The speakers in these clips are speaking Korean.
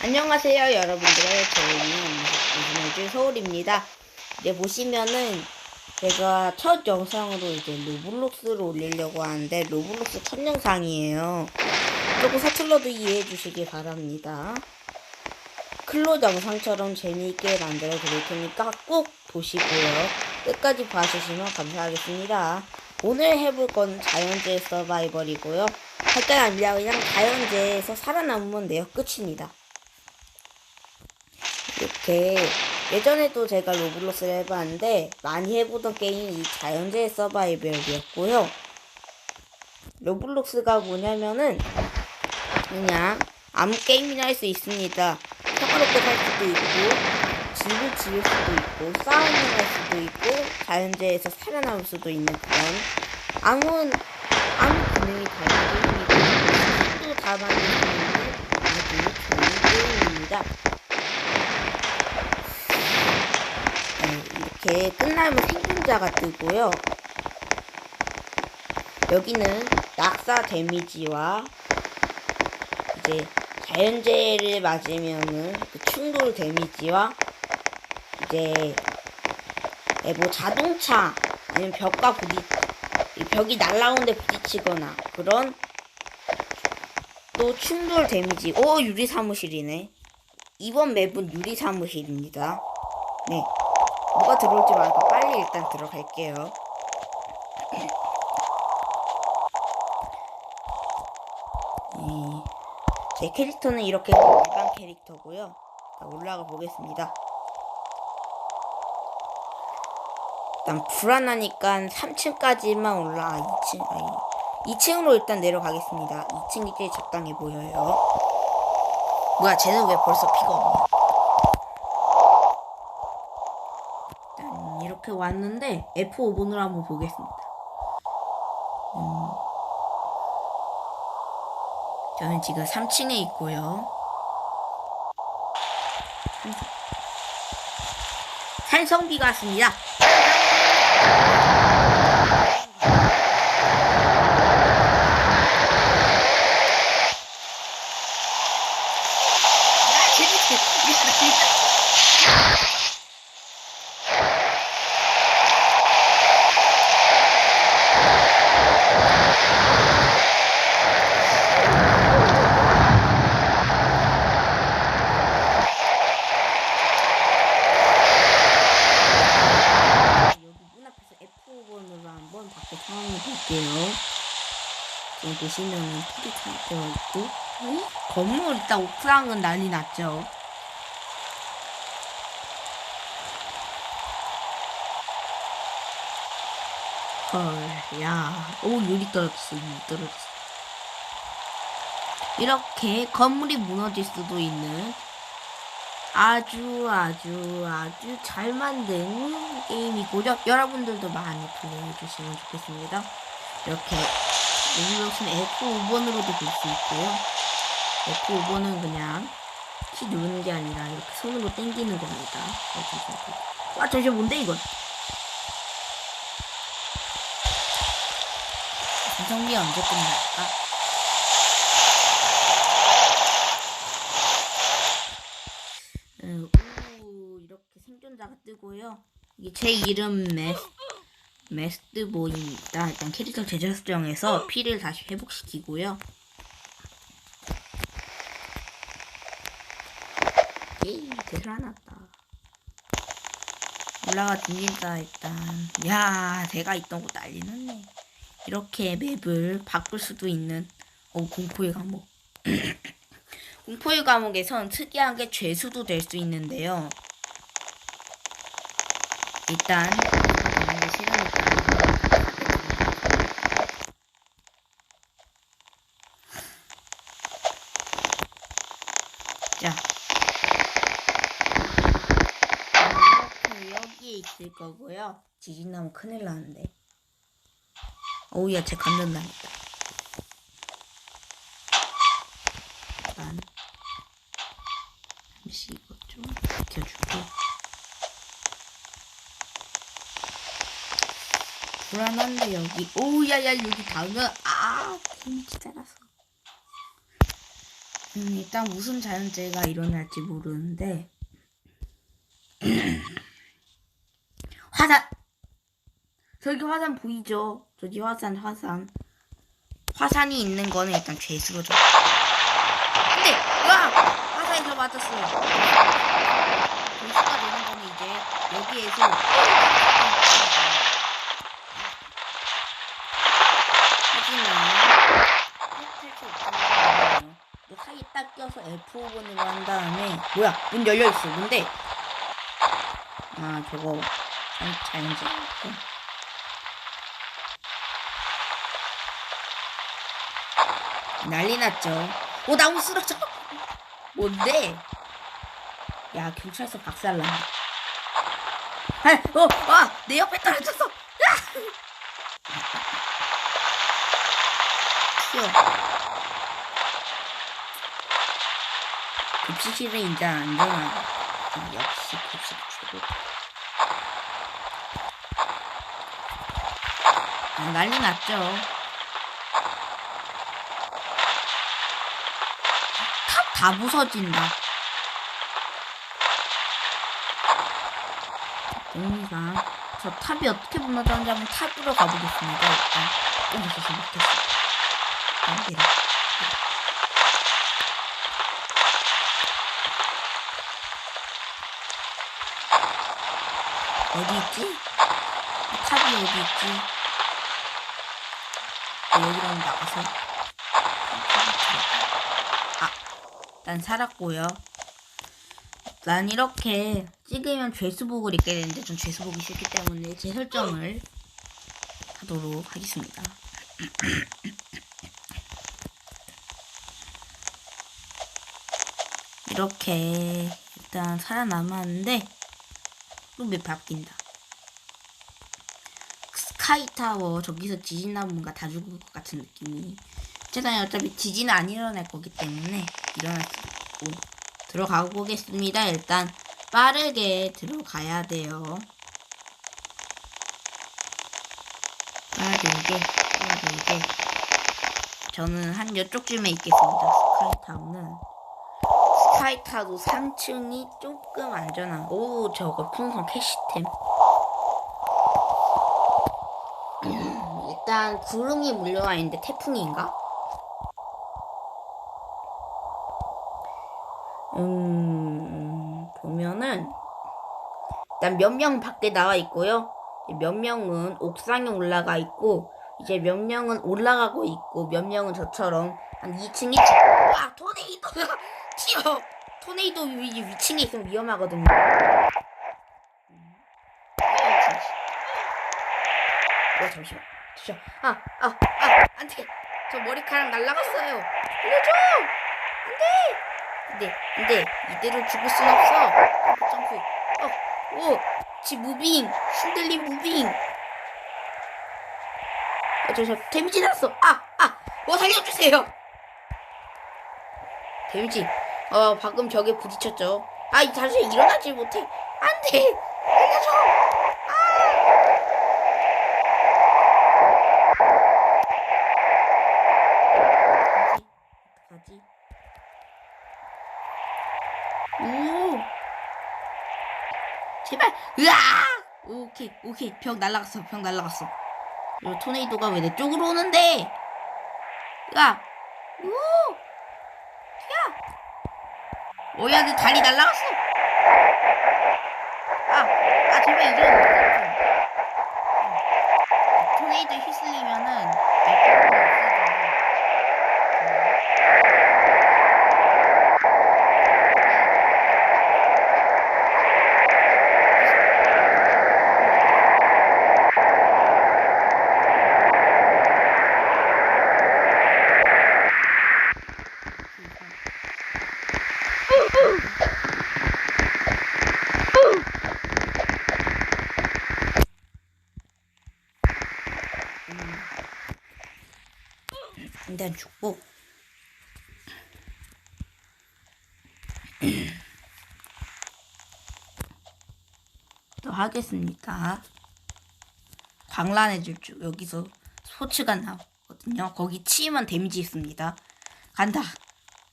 안녕하세요 여러분들의 저희는 우주노즈 서울입니다. 이제 보시면은 제가 첫 영상으로 이제 로블록스를 올리려고 하는데 로블록스 첫 영상이에요. 조금 서툴러도 이해해 주시기 바랍니다. 클로 영상처럼 재미있게 만들어 드릴 테니까 꼭 보시고요. 끝까지 봐주시면 감사하겠습니다. 오늘 해볼 건 자연재해 서바이벌이고요. 할건 아니라 그냥 자연재해에서 살아남으면 돼요. 끝입니다. 이렇게 예전에도 제가 로블록스를 해봤는데 많이 해보던 게임이 이 자연재해 서바이벌이었고요. 로블록스가 뭐냐면은 그냥 아무 게임이나 할 수 있습니다. 평화롭게 살 수도 있고 집을 지을 수도 있고 싸움을 할 수도 있고 자연재해에서 살아남을 수도 있는 그런 아무 아무 기능이 다른 게임이고 또 다 만들 수 있는 아주 좋은 게임입니다. 네, 이렇게 끝나면 생존자가 뜨고요. 여기는 낙사 데미지와 이제 자연재해를 맞으면은 그 충돌 데미지와 이제 네, 뭐 자동차 아니면 벽과 부딪 이 벽이 날라오는데 부딪히거나 그런 또 충돌 데미지. 오 유리 사무실이네. 이번 맵은 유리 사무실입니다. 네 뭐가 들어올지 모르니까 빨리 일단 들어갈게요 네. 제 캐릭터는 이렇게 일반 캐릭터고요. 자, 올라가 보겠습니다. 일단 불안하니까 3층까지만 올라 2층 아니 2층으로 일단 내려가겠습니다. 2층이 제일 적당해 보여요. 뭐야 쟤는 왜 벌써 피가 없냐? 일단 이렇게 왔는데 F5번으로 한번 보겠습니다. 음. 저는 지금 3층에 있고요. 산성비가 왔습니다. 여기 문 앞에서 F5번으로 한번 밖에 상황을 볼게요. 지금 보시면은 풀이 되어 있고, 건물 일단 옥상은 난리 났죠. 헐, 야, 오 유리 떨어졌어, 유리 떨어졌어. 이렇게 건물이 무너질 수도 있는 아주 아주 아주 잘 만든 게임이고요. 여러분들도 많이 플레이해 주시면 좋겠습니다. 이렇게 로블록스는 F5번으로도 볼 수 있고요. F5번은 그냥 키 누르는 게 아니라 이렇게 손으로 당기는 겁니다. 아 잠시만 뭔데 이건? 구성비 언제 끝날까? 음, 오, 이렇게 생존자가 뜨고요. 이게 제 이름 메스, 메스트보입니다. 일단 캐릭터 제작 수정해서 피를 다시 회복시키고요. 예이, 대단하다. 올라가 줍니다, 일단. 야, 제가 있던 곳 난리 났네. 이렇게 맵을 바꿀 수도 있는, 어, 공포의 감옥. 공포의 감옥에선 특이하게 죄수도 될 수 있는데요. 일단 이게 싫으니까 자 이렇게 여기에 있을 거고요. 지진 나면 큰일 나는데. 어우야 쟤 감전 당했다. 일단 잠시 이거 좀 비켜줄게. 불안한데 여기. 오야야 여기 가면 아 데미지 달았어. 음, 일단 무슨 자연재해가 일어날지 모르는데 화산 저기 화산 보이죠? 저기 화산 화산 화산이 있는 거는 일단 죄수로죠. 근데 와 화산에서 맞았어요. 죄수가 되는 거는 이제 여기에서 하지만 없잖아요. 이 사이 딱 껴서 F5번으로 한 다음에 뭐야 문 열려 있어 뭔데? 아 저거 자- 자연재 난리 났죠. 오 나무 쓰러져. 뭔데? 야 경찰서 박살나. 아, 어, 와, 내 옆에 떨어졌어. 야! 튀어. 급식실은 이제 안전하고 아, 역시 급식 최고. 아, 난리 났죠. 탑 다 부서진다. 영리상 저 탑이 어떻게 무너졌는지 한번 탑으로 가보겠습니다. 일단 좀 있어서 먹겠어. 안 돼요. 어디 있지? 탑이 어디 있지? 어, 여기로 나가서 아, 난 살았고요. 난 이렇게 찍으면 죄수복을 입게 되는데 전 죄수복이 싫기 때문에 제 설정을 하도록 하겠습니다. 이렇게 일단 살아남았는데 또맵 바뀐다. 스카이타워 저기서 지진 나면 뭔가 다 죽을 것 같은 느낌이 세상에 어차피 지진은 안 일어날 거기 때문에 일어날 수도 있고 들어가 보겠습니다. 일단 빠르게 들어가야 돼요. 빠르게 빠르게 저는 한 이쪽쯤에 있겠습니다. 스카이타워는 스카이타도 3층이 조금 안전한 오 저거 풍선 캐시템 일단 구름이 물려와 있는데 태풍인가? 음 보면은 일단 몇 명 밖에 나와 있고요. 몇 명은 옥상에 올라가 있고 이제 몇 명은 올라가고 있고 몇 명은 저처럼 한 2층 2층 와 토네이도가 튀어. 토네이도 위, 위층에 있으면 위험하거든요. 어 잠시만 잠시만 아아 아 안 돼 저 머리카락 날라갔어요 알려줘 안 돼 안 돼 안 돼 이대로 죽을 순 없어 점프 점프 어오 지 무빙 신들린 무빙 아, 저, 저, 데미지 났어. 아, 아, 뭐 살려주세요. 데미지. 어, 방금 벽에 부딪혔죠. 아, 이 다시 일어나지 못해. 안 돼. 살려줘. 아. 어떡하지? 오. 제발. 으아! 오케이, 오케이. 벽 날라갔어. 벽 날라갔어. 이 토네이도가 왜 내 쪽으로 오는데? 야! 오! 야! 오야, 내 다리 날라갔어! 아! 아, 제발 이러면 어떡해. 토네이도 휘슬리면은 내 쪽으로 일단 죽고 또 하겠습니다. 광란해질 줄 여기서 소치가 나오거든요. 거기 치면 데미지 있습니다. 간다.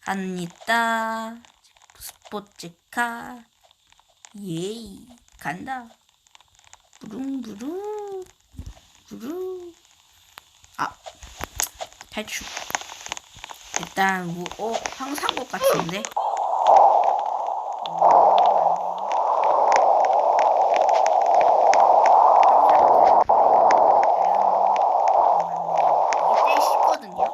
갑니다. 스포츠카. 예이. 간다. 부릉부릉. 부릉. 아. 탈출. 일단, 뭐, 어, 황산국 같은데? 이게 제일 쉽거든요.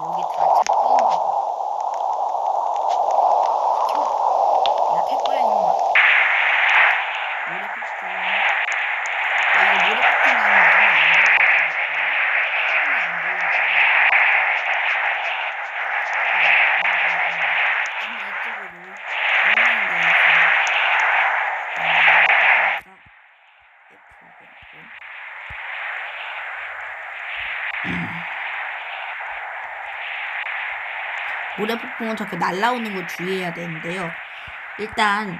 여기 다 찾기인 거고. 내가 탈 거야, 이놈아. 모래폭풍. 아, 이거 모래폭풍 나면 너무 안 보일 것 같아. 손이 안 보이지. 아니, 이쪽으로. 정면인 데에서. 모래폭풍은 저렇게 날라오는 걸 주의해야 되는데요. 일단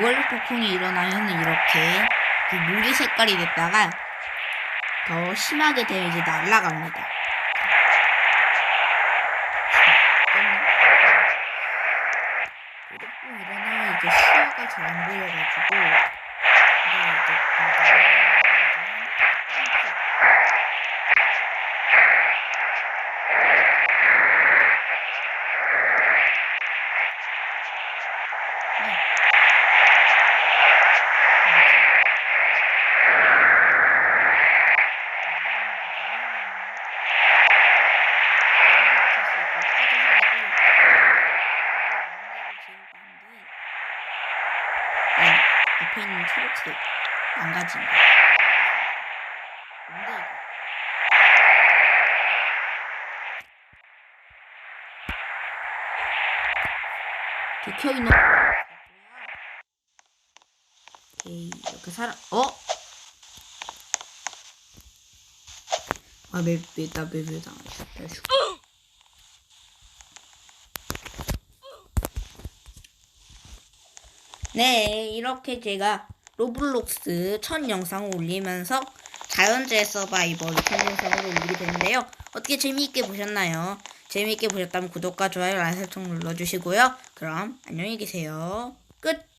모래폭풍이 일어나면 이렇게 그 물이 색깔이 됐다가 더 심하게 되면 이제 날아갑니다. 모래폭풍 일어나면 이제 시야가 잘 안 보여가지고 이게 이제 그 날아가는 네, 앞에 있는 초록색 망가진 거. 뭔데 이거? 개켜있는 오케이 이렇게 살아 어? 아맵맵나 맵에 당했어 나 죽- 네 이렇게 제가 로블록스 첫 영상을 올리면서 자연재해 서바이벌 첫 영상을 올리게 됐는데요. 어떻게 재미있게 보셨나요? 재미있게 보셨다면 구독과 좋아요 알람 설정 눌러주시고요. 그럼 안녕히 계세요. 끝